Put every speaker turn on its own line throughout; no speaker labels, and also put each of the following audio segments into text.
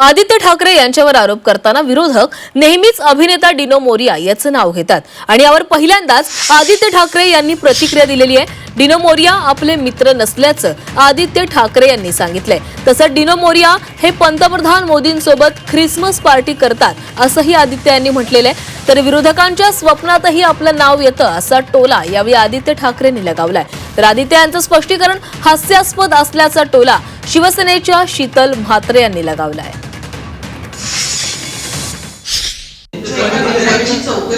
आदित्य ठाकरे यांच्यावर आरोप करताना विरोधक नेहमीच अभिनेता डिनो मोरिया याचं नाव घेतात. आणि यावर पहिल्यांदाच आदित्य ठाकरे यांनी प्रतिक्रिया दिलेली आहे. डिनो मोरिया आपले मित्र नसल्याचं आदित्य ठाकरे यांनी सांगितलंय. तसं डिनो मोरिया हे पंतप्रधान मोदींसोबत ख्रिसमस पार्टी करतात असंही आदित्य यांनी म्हटलेलं आहे तर विरोधकांच्या स्वप्नातही आपलं नाव येतं असा टोला यावेळी आदित्य ठाकरेंनी लगावलाय. तर आदित्य यांचं स्पष्टीकरण हास्यास्पद असल्याचा टोला शिवसेनेच्या शीतल म्हात्रे यांनी लगावलाय.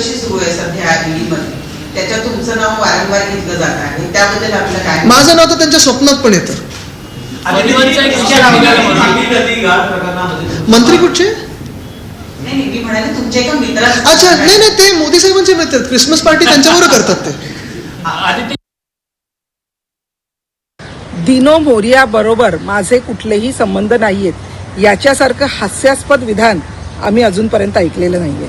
चौकशी सुरू आहे सध्या ईडीमध्ये त्याच्यात तुमचं नाव वारंवार घेतलं जात आहे. त्याबद्दल आपलं काय
माझं नाव तर त्यांच्या स्वप्नात पण येतं. मंत्री कुठचे?
नाही नाही, मी म्हणाले तुमच्या एका मित्राचं
अच्छा नाही नाही ते मोदी साहेबांचे मित्र आहेत. क्रिसमस पार्टी त्यांच्याबरोबर करतात ते.
दिनो मोरिया बरोबर माझे कुठलेही संबंध नाहीयेत. याच्यासारखं हास्यास्पद विधान आम्ही अजूनपर्यंत ऐकलेलं नाहीये.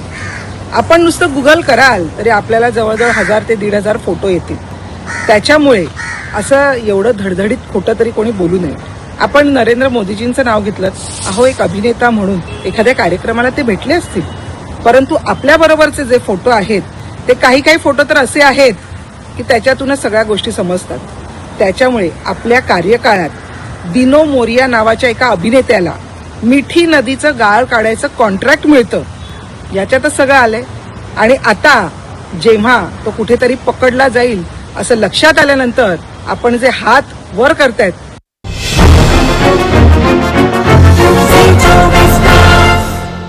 आपण नुसतं गुगल कराल तरी आपल्याला जवळजवळ हजार ते दीड हजार फोटो येतील. त्याच्यामुळे असं एवढं धडधडीत खोटं तरी कोणी बोलू नये. आपण नरेंद्र मोदीजींचं नाव घेतलं अहो एक अभिनेता म्हणून एखाद्या कार्यक्रमाला ते भेटले असतील. परंतु आपल्याबरोबरचे जे फोटो आहेत ते काही काही फोटो तर असे आहेत की त्याच्यातूनच सगळ्या गोष्टी समजतात. त्याच्यामुळे आपल्या कार्यकाळात दिनो मोरिया नावाच्या एका अभिनेत्याला मिठी नदीचं गाळ काढायचं कॉन्ट्रॅक्ट मिळतं. याच्यातच सगळं आलंय. आणि आता जेव्हा तो कुठेतरी पकडला जाईल असं लक्षात आल्यानंतर आपण जे हात वर करतायत